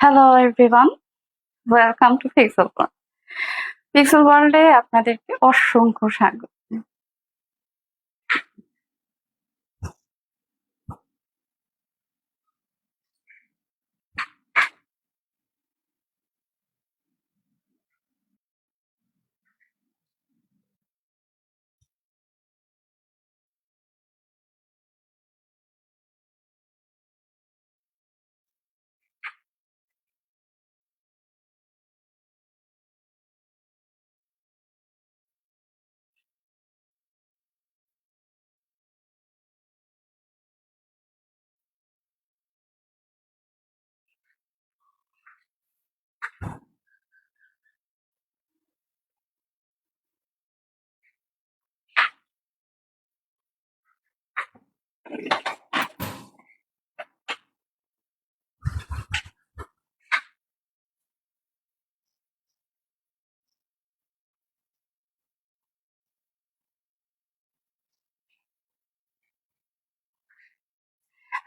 Hello everyone welcome to Pixel World Pixel ওয়ার্ল্ডে আপনাদেরকে অসংখ্য স্বাগত।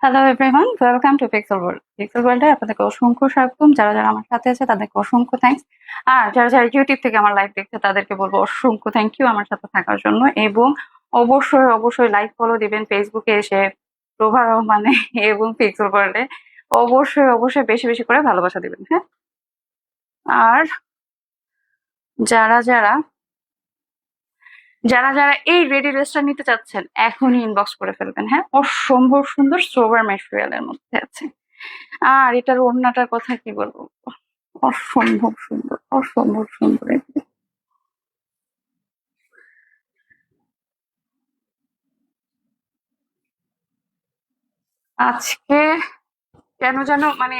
Hello everyone welcome to Pixel World Pixel ওয়ার্ল্ডে আপনাদেরকে অসংখ্য স্বাগতম। যারা যারা আমার সাথে আছে, তাদেরকে অসংখ্য থ্যাঙ্কস আর যারা যারা ইউটিউব থেকে আমার লাইভ দেখছে, তাদেরকে বলব অসংখ্য থ্যাংক ইউ আমার সাথে থাকার জন্য। এবং অবশ্যই অবশ্যই লাইক ফলো দিবেন ফেসবুকে এসে প্রভা রহমানে এবং পিক্সেল ওয়ার্ল্ডে অবশ্যই অবশ্যই বেশি বেশি করে ভালোবাসা দিবেন হ্যাঁ? আর যারা যারা যারা যারা এই রেডি ড্রেসটা নিতে চাচ্ছেন, এখনই ইনবক্স করে ফেলবেন হ্যাঁ? অসম্ভব সুন্দর সোভার ম্যাটেরিয়ালের মধ্যে আছে। আর এটার ওড়নাটার কথা কি বলব? অসম্ভব সুন্দর অসম্ভব সুন্দর আজকে কেন যেন মানে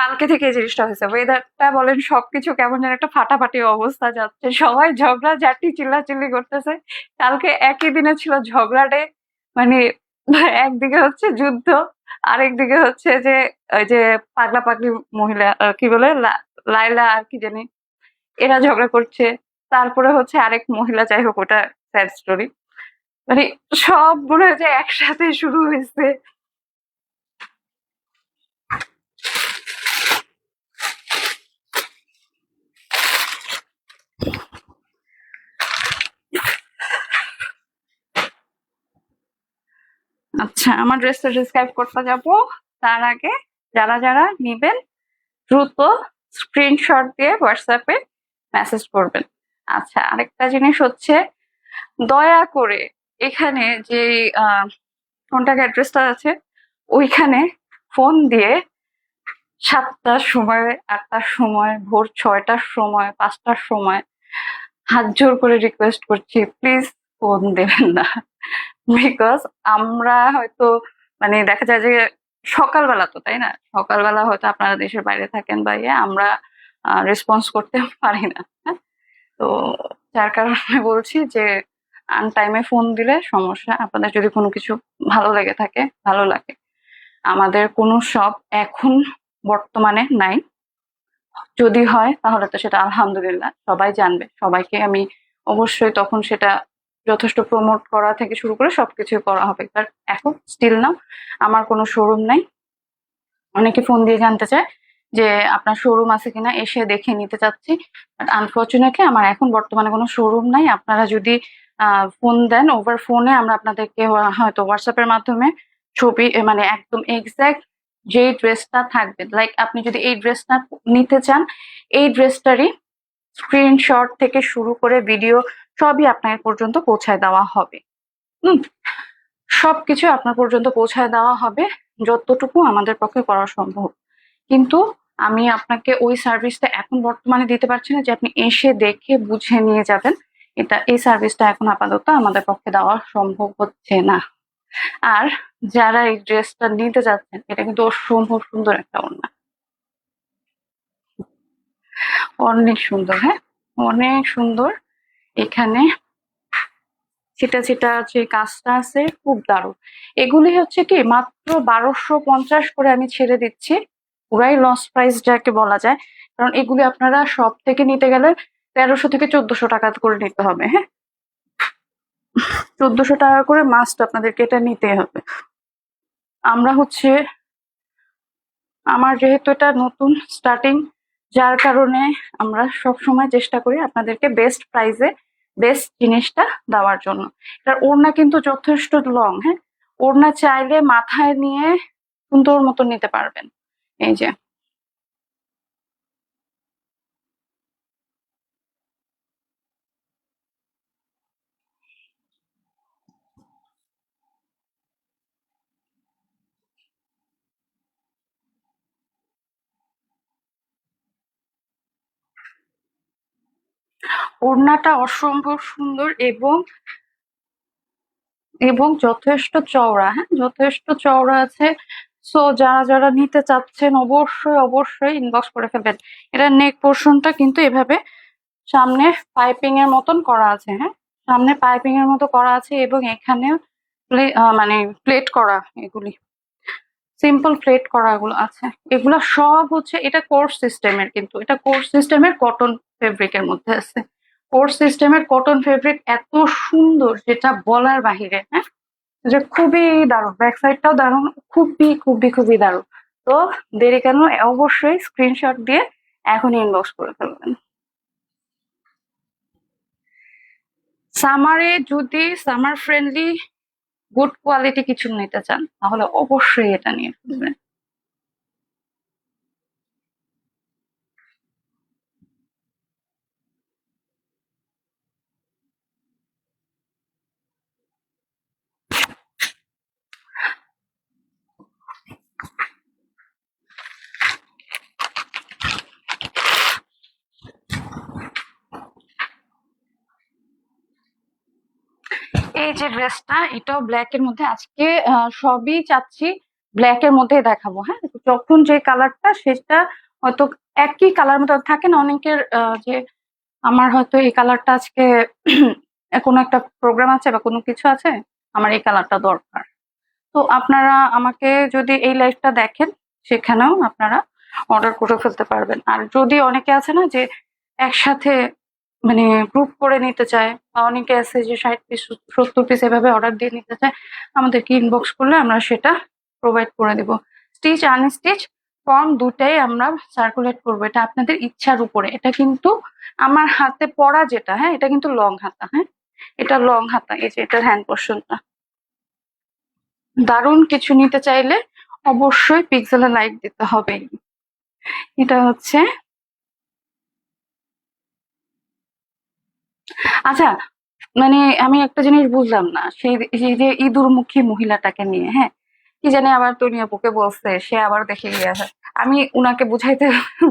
কালকে থেকে এই জিনিসটা হয়েছে। ওয়েদারটা বলেন সবকিছু কেমন যেন একটা ফাটাফাটি অবস্থা যাচ্ছে। সবাই ঝগড়া, ঝাঁটি, চিল্লাচিল্লি করতেছে। কালকে একই দিনে ছিল ঝগড়াটে মানে একদিকে হচ্ছে যুদ্ধ আরেকদিকে হচ্ছে যে, ওই যে পাগলা পাগলি মহিলা কি বলে? লাইলা আর কি জানি, এরা ঝগড়া করছে। তারপরে হচ্ছে আরেক মহিলা, যাই হোক, ওটা স্যাড স্টোরি মানে সব মনে হচ্ছে একসাথে শুরু হয়েছে আচ্ছা আমার ড্রেসটা ডিসক্রাইব করতে যাব। তার আগে যারা যারা নেবেন, দ্রুত স্ক্রিনশট দিয়ে হোয়াটসঅ্যাপে মেসেজ করবেন। আচ্ছা আরেকটা জিনিস হচ্ছে, দয়া করে এখানে যে কন্ট্যাক্ট অ্যাড্রেসটা আছে, ওইখানে ফোন দিয়ে সাতটার সময়, আটটার সময়, ভোর ছয়টার সময়, পাঁচটার সময় হাত জোর করে রিকোয়েস্ট করছি। প্লিজ ফোন দেবেন না। বিকজ আমরা হয়তো মানে দেখা যায় যে সকালবেলা তো, তাই না? সকালবেলা হয়তো আপনারা দেশের বাইরে থাকেন বা ইয়ে আমরা রেসপন্স করতে পারি না। হ্যাঁ? তো যার কারণে বলছি যে, আন টাইমে ফোন দিলে সমস্যা। আপনাদের যদি কোনো কিছু ভালো লেগে থাকে, ভালো লাগে, আমাদের কোনো শপ এখন বর্তমানে নাই। যদি হয়, তাহলে তো সেটা আলহামদুলিল্লাহ, সবাই জানবে। সবাইকে আমি অবশ্যই তখন সেটা যথেষ্ট প্রমোট করা থেকে শুরু করে সবকিছু করা হবে। বাট এখন স্টিল নাও আমার কোনো শোরুম নাই। অনেকে ফোন দিয়ে জানতে চায় যে আপনার শোরুম আছে কিনা, এসে দেখে নিতে চাচ্ছি। বাট আনফর্চুনেটলি আমার এখন বর্তমানে কোনো শোরুম নাই। আপনারা যদি ফোন দেন ওভার ফোনে আমরা আপনাদেরকে হয়তো হোয়াটসঅ্যাপের মাধ্যমে ছবি মানে একদম এক্সাক্ট যেই ড্রেসটা থাকবে। লাইক আপনি যদি এই ড্রেসটা নিতে চান, এই ড্রেসটারই স্ক্রিনশট থেকে শুরু করে ভিডিও সবই আপনার পর্যন্ত পৌঁছায় দেওয়া হবে। হুম, সবকিছু আপনার পর্যন্ত পৌঁছায় দেওয়া হবে, যতটুকু আমাদের পক্ষে করা সম্ভব। কিন্তু আমি আপনাকে ওই সার্ভিসটা এখন বর্তমানে দিতে পারছি না যে আপনি এসে দেখে বুঝে নিয়ে যাবেন। এটা, এই সার্ভিসটা এখন আপাতত আমাদের পক্ষে দেওয়া সম্ভব হচ্ছে না। আর যারা এই ড্রেসটা নিতে যাচ্ছেন, এটা কিন্তু অসম্ভব সুন্দর একটা ওড়না। অনেক সুন্দর হ্যাঁ? অনেক সুন্দর। এখানে ছিটা ছিটা যে কাজটা আছে, খুব দারুণ। এগুলি হচ্ছে কি, মাত্র বারোশো পঞ্চাশ করে আমি ছেড়ে দিচ্ছি। পুরাই লস প্রাইস যাকে বলা যায়। কারণ এগুলি আপনারা সব থেকে নিতে গেলে তেরোশো থেকে চোদ্দশো টাকা করে নিতে হবে হ্যাঁ? চোদ্দশো টাকা করে মাস্ট আপনাদেরকে এটা নিতে হবে। আমরা হচ্ছে, আমার যেহেতু এটা নতুন স্টার্টিং যার কারণে আমরা সব সময় চেষ্টা করি আপনাদেরকে বেস্ট প্রাইসে বেস্ট জিনিসটা দেওয়ার জন্য। এটার ওড়না কিন্তু যথেষ্ট লং হ্যাঁ? ওড়না চাইলে মাথায় নিয়ে সুন্দর মতো নিতে পারবেন। এই যে। ওড়নাটা অসম্ভব সুন্দর এবং এবং যথেষ্ট চওড়া হ্যাঁ? যথেষ্ট চওড়া আছে। সো যারা যারা নিতে চাচ্ছেন, অবশ্যই অবশ্যই ইনবক্স করে ফেলবেন। এটা নেক পোর্শনটা কিন্তু এভাবে সামনে পাইপিং এর মতন করা আছে হ্যাঁ? সামনে পাইপিং এর মতো করা আছে এবং এখানে মানে প্লেট করা এগুলি। সিম্পল প্লেট করা এগুলো আছে। এগুলো সব হচ্ছে, এটা কোর্স সিস্টেমের কিন্তু। এটা কোর্স সিস্টেমের কটন ফেব্রিকের মধ্যে আছে। কোর্স সিস্টেমের কটন ফেব্রিক এত সুন্দর যেটা বলার বাহিরে হ্যাঁ? যে খুবই দারুণ ব্যাক সাইডটাও দারুণ, খুবই খুবই খুবই দারুণ। তো দেরি কেন, অবশ্যই স্ক্রিনশট দিয়ে এখন ইনবক্স করে ফেলবেন। সামারে যদি সামার ফ্রেন্ডলি গুড কোয়ালিটি কিছু নিতে চান, তাহলে অবশ্যই এটা নিয়ে ফেলবেন এই যে ড্রেসটা এটাও ব্ল্যাক এর মধ্যে। আজকে সবই চাচ্ছি ব্ল্যাক এর মধ্যে দেখাবো হ্যাঁ? যখন যে কালারটা সেটা হয়তো একই কালার মতো থাকে না, অনেকের যে আমার হয়তো এই কালারটা আজকে কোনো একটা প্রোগ্রাম আছে বা কোনো কিছু আছে, আমার এই কালারটা দরকার। তো আপনারা আমাকে যদি এই লাইভটা দেখেন, সেখানেও আপনারা অর্ডার করে ফেলতে পারবেন। আর যদি অনেকে আছে না যে একসাথে মানে গ্রুপ করে নিতে চায় বা অনেকে আছে যে ষাট পিস সত্তর পিস এভাবে অর্ডার দিয়ে নিতে চায়, আমাদেরকে ইনবক্স করলে আমরা সেটা প্রোভাইড করে দিব। স্টিচ আনস্টিচ ফর্ম দুটাই আমরা সার্কুলেট করব। এটা আপনাদের ইচ্ছার উপরে। এটা কিন্তু আমার হাতে পড়া যেটা হ্যাঁ এটা কিন্তু লং হাতা হ্যাঁ? এটা লং হাতা, এই যে এটার হ্যান্ড পোর্শনটা দারুণ কিছু নিতে চাইলে অবশ্যই পিক্সেলে লাইক দিতে হবে। এটা হচ্ছে আচ্ছা মানে আমি একটা জিনিস বুঝলাম না। সেই যে ইঁদুরমুখী মহিলাটাকে নিয়ে হ্যাঁ? কি জানি আবার তনিয়া বুকে বলছে, সে আবার দেখে গিয়েছে আমি উনাকে বুঝাইতে,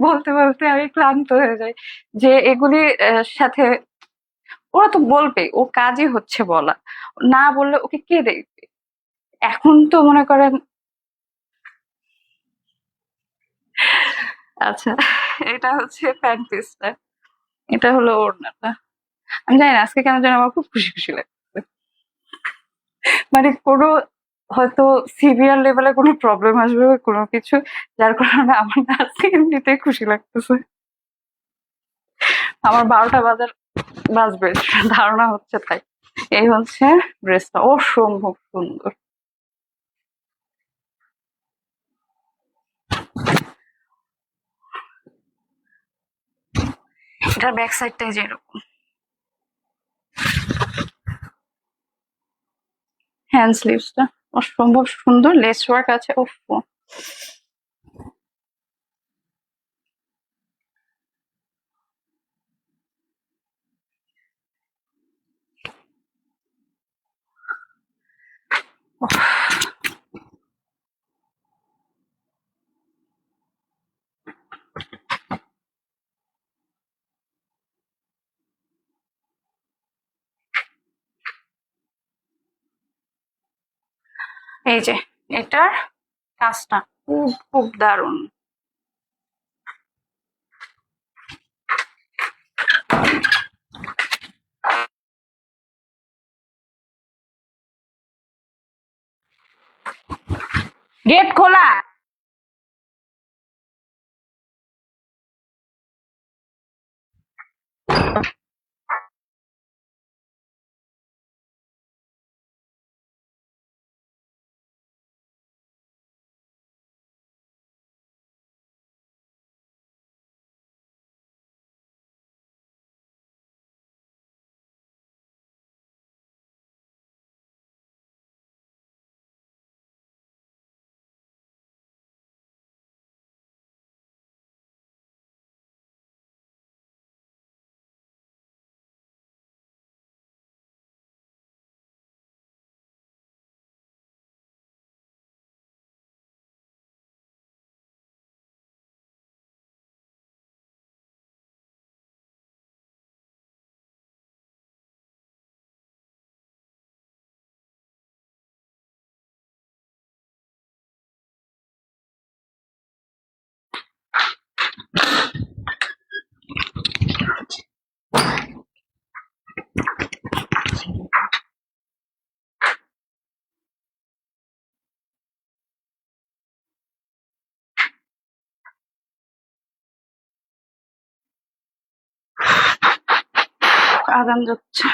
বলতে বলতে আমি ক্লান্ত হয়ে যাই যে এগুলির সাথে ওরা তো বলবে ওর কাজই হচ্ছে বলা। না বললে ওকে কে দেখবে? এখন তো মনে করেন আচ্ছা এটা হচ্ছে প্যান্ট পিসটা। এটা হলো ওড়নাটা। আমি জানি না, আজকে কেন যেন আমার খুব খুশি খুশি লাগছে। মানে কোনো হয়তো সিভিয়ার লেভেলে কোনো প্রবলেম আসবে কোনো কিছু, যার কারণে আমার আজকে এমনিতেই খুশি লাগতেছে। আমার বারোটা বাজার বাজবে, ধারণা হচ্ছে তাই। এই হচ্ছে ড্রেসটা অসম্ভব সুন্দর। এটার ব্যাক সাইডটাই যে এরকম হ্যান্ড স্লিভসটা অসম্ভব সুন্দর লেস ওয়ার্ক আছে ওফ এই যে এটার কাজটা খুব খুব দারুণ। গেট খোলা। আদান যাচ্ছে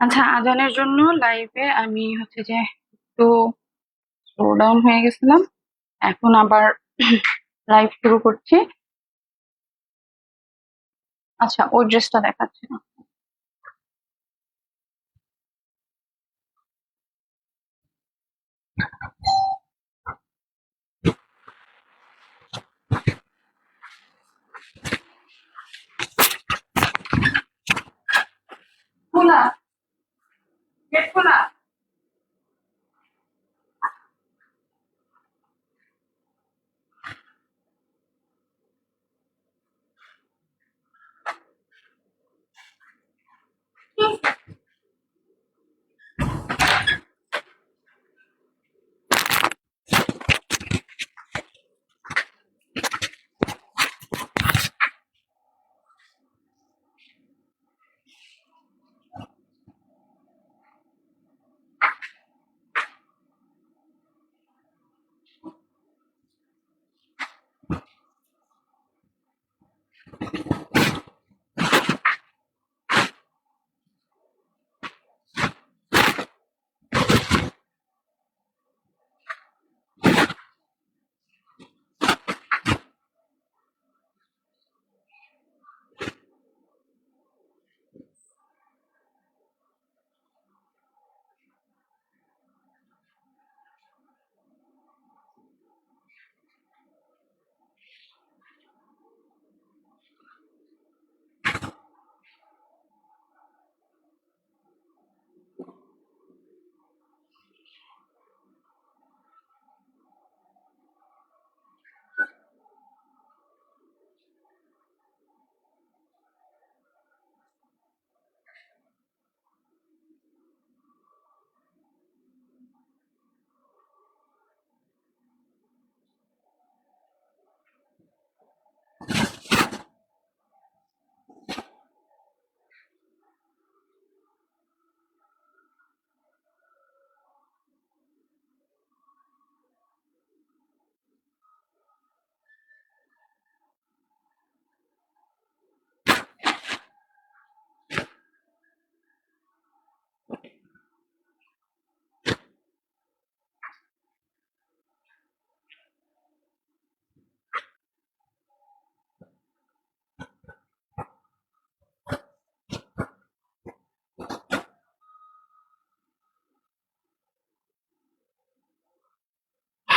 আচ্ছা আজানের জন্য লাইভে আমি হচ্ছে যে একটু স্লো ডাউন হয়ে গেছিলাম। এখন আবার লাইভ শুরু করছি। আচ্ছা ওই ড্রেসটা দেখাচ্ছি। না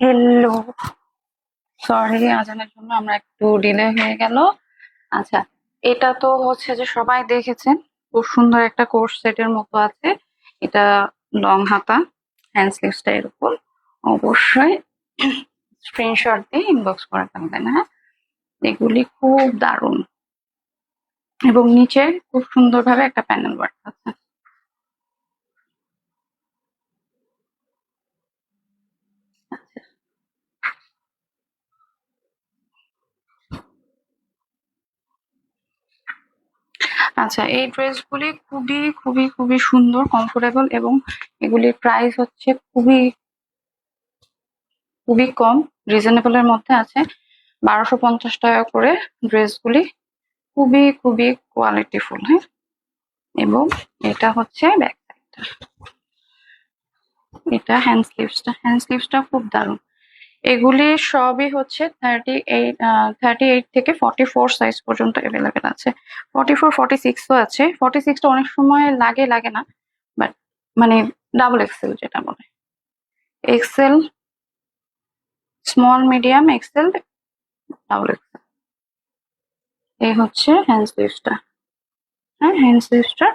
হ্যালো সরি আজানের জন্য আমরা একটু ডিলে হয়ে গেল। আচ্ছা এটা তো হচ্ছে যে সবাই দেখেছেন, খুব সুন্দর একটা কোর্স সেটের মতো আছে। এটা লং হাতা হ্যান্ড স্লিভসটা এরকম। অবশ্যই স্ক্রিনশট দিয়ে ইনবক্স করে ফেলবেন হ্যাঁ? এগুলি খুব দারুণ। এবং নিচে খুব সুন্দরভাবে একটা প্যানেল ওয়ার্ক আছে। আচ্ছা এই ড্রেসগুলি খুবই খুবই খুবই সুন্দর কমফোর্টেবল এবং এগুলির প্রাইস হচ্ছে খুবই খুবই কম রিজনেবলের মধ্যে আছে। বারোশো পঞ্চাশ টাকা করে ড্রেসগুলি খুবই খুবই কোয়ালিটিফুল হ্যাঁ? এবং এটা হচ্ছে ব্যাক এটা হ্যান্ড স্লিভসটা হ্যান্ড স্লিভসটা খুব দারুণ। এগুলি সবই হচ্ছে থার্টি এইট থার্টি এইট থেকে ফর্টি ফোর সাইজ পর্যন্ত অ্যাভেলেবেল আছে। ফর্টি ফোর ফর্টি সিক্সও আছে। ফর্টি সিক্সটা অনেক সময় লাগে লাগে না বাট মানে ডাবল এক্সেল যেটা বলে। XL small medium XL double XL এই হচ্ছে হ্যান্ড স্লিভসটা হ্যাঁ হ্যান্ড স্লিভসটার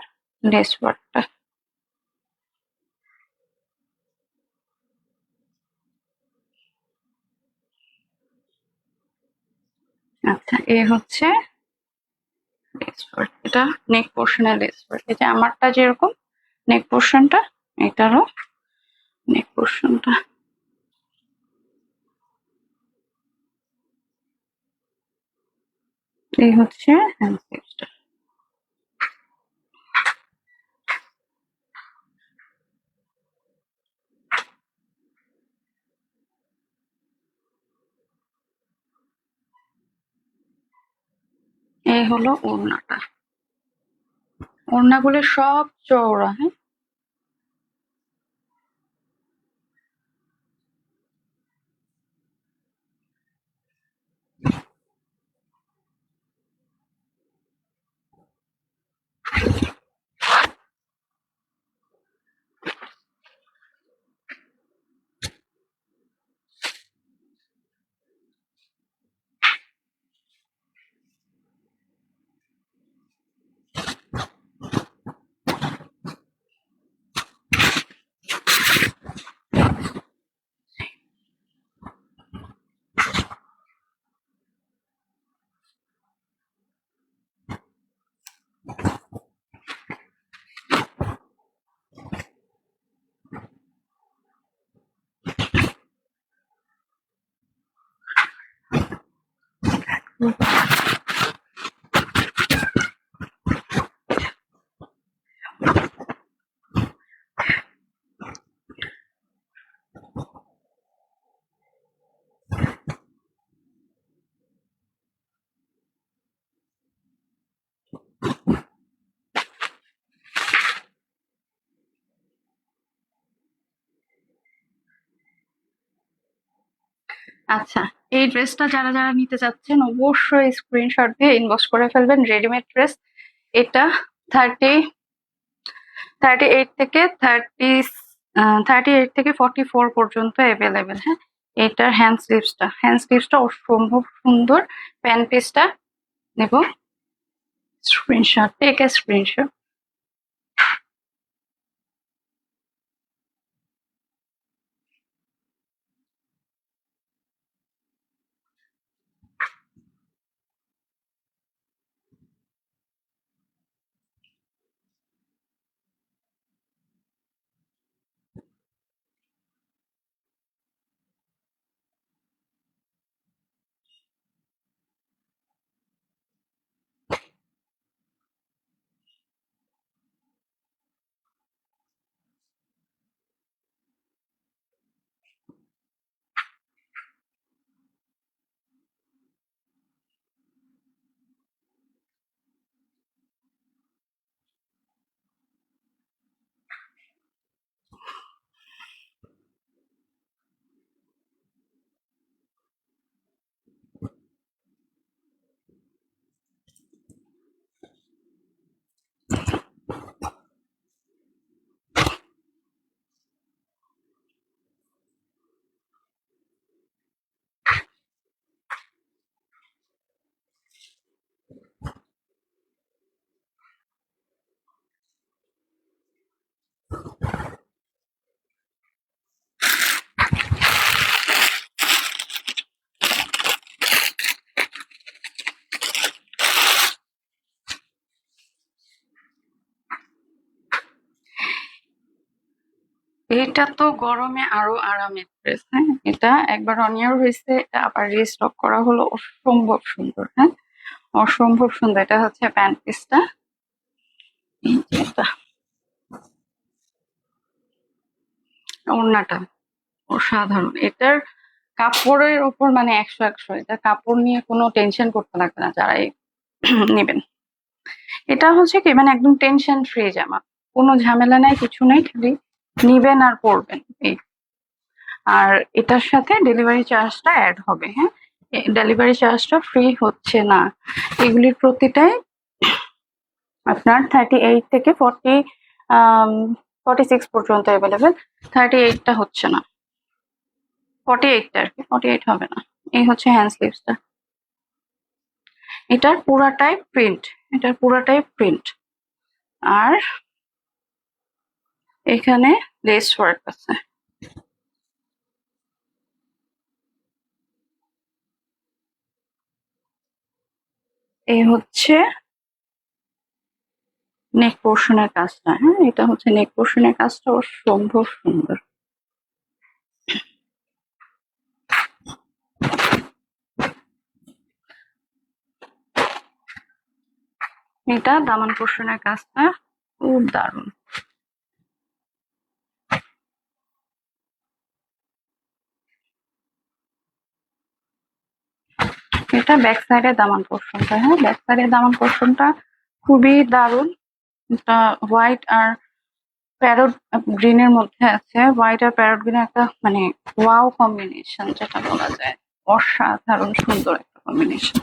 ওয়ার্কটা আচ্ছা এ হচ্ছে লেস এটা নেক পোর্শনের লেস ওয়ার্ক এটা আমারটা যেরকম নেক পোর্শনটা এটারও নেক পোর্শনটা এই হচ্ছে হ্যান্ড এই হলো ওড়নাটা। ওড়নাগুলো সব চওড়া হ্যাঁ? আচ্ছা এই ড্রেসটা যারা যারা নিতে চাচ্ছেন, অবশ্যই স্ক্রিনশট দিয়ে ইনবক্স করে ফেলবেন রেডিমেড ড্রেস এটা থার্টি থার্টি এইট থেকে থার্টি থার্টি এইট থেকে ফর্টি ফোর পর্যন্ত অ্যাভেলেবেল হ্যাঁ? এটার হ্যান্ড স্লিভসটা হ্যান্ড স্লিভসটা অসম্ভব সুন্দর। প্যান্ট পিসটা নেব স্ক্রিনশট টেক এ স্ক্রিনশট এইটা তো গরমে আরও আরামের ড্রেস হ্যাঁ? এটা একবার অনিয়ার হয়েছে, এটা আবার রিস্টক করা হলো। অসম্ভব সুন্দর হ্যাঁ? অসম্ভব সুন্দর। এটা হচ্ছে প্যান্ট পিসটা এটা। ওড়নাটা অসাধারণ। এটার কাপড়ের ওপর মানে একশো একশো। এটা কাপড় নিয়ে কোনো টেনশন করতে লাগবে না যারা এই নেবেন। এটা হচ্ছে কি মানে একদম টেনশন ফ্রি জামা। কোনো ঝামেলা নাই, কিছু নাই, খালি নিবেন আর পরবেন এই। আর এটার সাথে ডেলিভারি চার্জটা অ্যাড হবে হ্যাঁ? ডেলিভারি চার্জটা ফ্রি হচ্ছে না। এগুলির প্রতিটাই আপনার থার্টি এইট থেকে ফর্টি ফর্টি সিক্স পর্যন্ত অ্যাভেলেবেল থার্টি এইটটা হচ্ছে না। ফর্টি এইটটা আর কি ফর্টি এইট হবে না। এই হচ্ছে হ্যান্ড স্লিভসটা এটার পুরাটাই প্রিন্ট এটার পুরাটাই প্রিন্ট আর এখানে লেস ওয়ার্ক আছে। এই হচ্ছে নেক পোর্শনের কাজটা হ্যাঁ? এটা হচ্ছে নেক পোর্শনের কাজটা অসম্ভব সুন্দর। এটা দামান পোর্শনের কাজটা খুব দারুণ। এটা ব্যাক সাইডের দামান পোর্শনটা হ্যাঁ? ব্যাক সাইডের দামান পোর্শনটা খুবই দারুণ। এটা হোয়াইট আর প্যারট গ্রিনের মধ্যে আছে। হোয়াইট আর প্যারট গ্রিনের একটা মানে ওয়াও কম্বিনেশন যেটা বলা যায়। অসাধারণ সুন্দর একটা কম্বিনেশন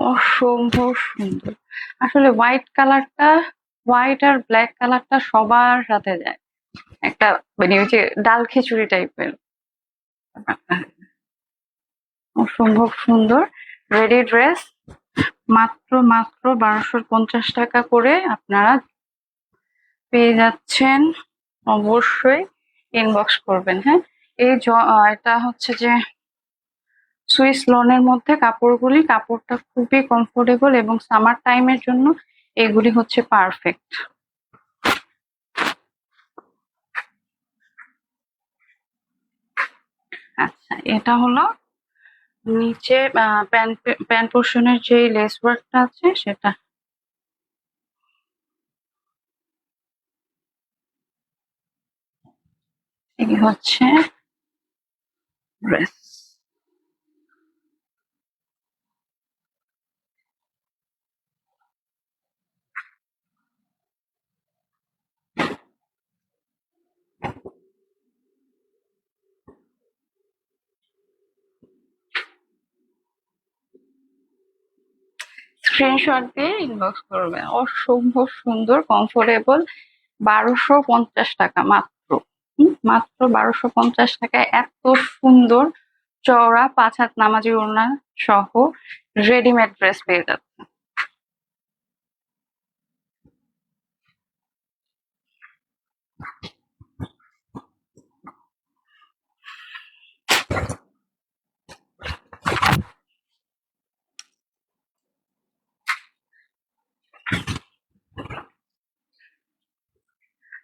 অসম্ভব সুন্দর। আসলে হোয়াইট কালারটা হোয়াইট আর ব্ল্যাক কালারটা সবার সাথে যায়। একটা মানে ওই যে ডাল খিচুড়ি টাইপের অসম্ভব সুন্দর। রেডি ড্রেস মাত্র মাত্র বারোশো পঞ্চাশ টাকা করে আপনারা পেয়ে যাচ্ছেন। অবশ্যই ইনবক্স করবেন হ্যাঁ? এই এটা হচ্ছে যে সুইস লনের মধ্যে কাপড়গুলি, কাপড়টা খুবই কমফোর্টেবল এবং সামার টাইমের জন্য এগুলি হচ্ছে পারফেক্ট আচ্ছা এটা হলো নিচে প্যান্ট প্যান্ট পোর্শনের যে লেস ওয়ার্কটা আছে সেটা। হচ্ছে ড্রেস স্ক্রিনশট দিয়ে ইনবক্স করবেন অসম্ভব সুন্দর কমফোর্টেবল বারোশো পঞ্চাশ টাকা মাত্র। মাত্র বারোশো পঞ্চাশ টাকায় এত সুন্দর চওড়া পাঁচ হাত নামাজি ওড়না সহ রেডিমেড ড্রেস পেয়ে যাচ্ছে।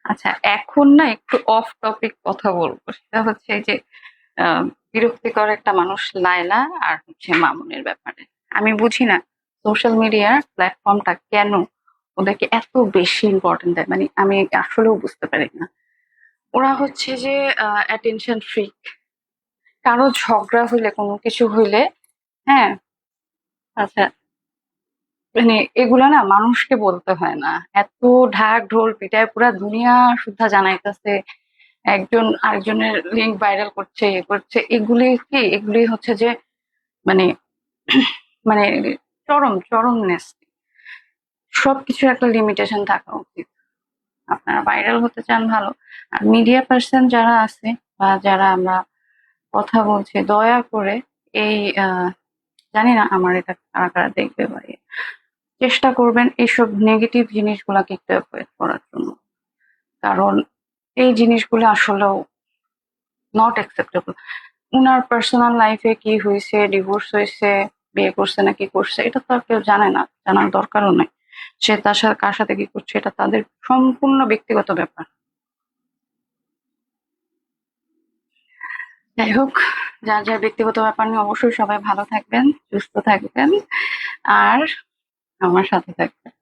আচ্ছা এখন না একটু অফ টপিক কথা বলব। সেটা হচ্ছে যে বিরক্তিকর একটা মানুষ লায়লা আর হচ্ছে মামুনের ব্যাপারে। আমি বুঝি না সোশ্যাল মিডিয়ার প্ল্যাটফর্মটা কেন ওদেরকে এত বেশি ইম্পর্টেন্ট দেয়? মানে আমি আসলেও বুঝতে পারি না। ওরা হচ্ছে যে অ্যাটেনশন ফ্রিক কারও ঝগড়া হইলে, কোনো কিছু হইলে হ্যাঁ আচ্ছা মানে এগুলা না মানুষকে বলতে হয় না। এত ঢাক ঢোল পিটায় পুরা দুনিয়া শুদ্ধা জানাইতেছে। একজন আরেকজনের লিঙ্ক ভাইরাল করছে এ করছে। এগুলি কি? এগুলি হচ্ছে যে মানে মানে চরম চরমনেস সবকিছু একটা লিমিটেশন থাকা উচিত। আপনারা ভাইরাল হতে চান ভালো। আর মিডিয়া পার্সন যারা আছে বা যারা আমরা কথা বলছি, দয়া করে এই জানি না আমার এটা কারা কারা দেখবে বা ইয়ে। চেষ্টা করবেন এইসব নেগেটিভ জিনিসগুলোকে একটু অ্যাভয়েড করার জন্য। কারণ এই জিনিসগুলো আসলেও নট অ্যাকসেপ্টেবল উনার পার্সোনাল লাইফে কি হয়েছে ডিভোর্স হয়েছে, বিয়ে করছে না কি করছে, এটা তো আর কেউ জানে না, জানার দরকারও নাই। সে তার সাথে, কার সাথে কি করছে, এটা তাদের সম্পূর্ণ ব্যক্তিগত ব্যাপার। যাই হোক, যার যার ব্যক্তিগত ব্যাপার নিয়ে অবশ্যই সবাই ভালো থাকবেন, সুস্থ থাকবেন। আর আমার সাথে থাকবেন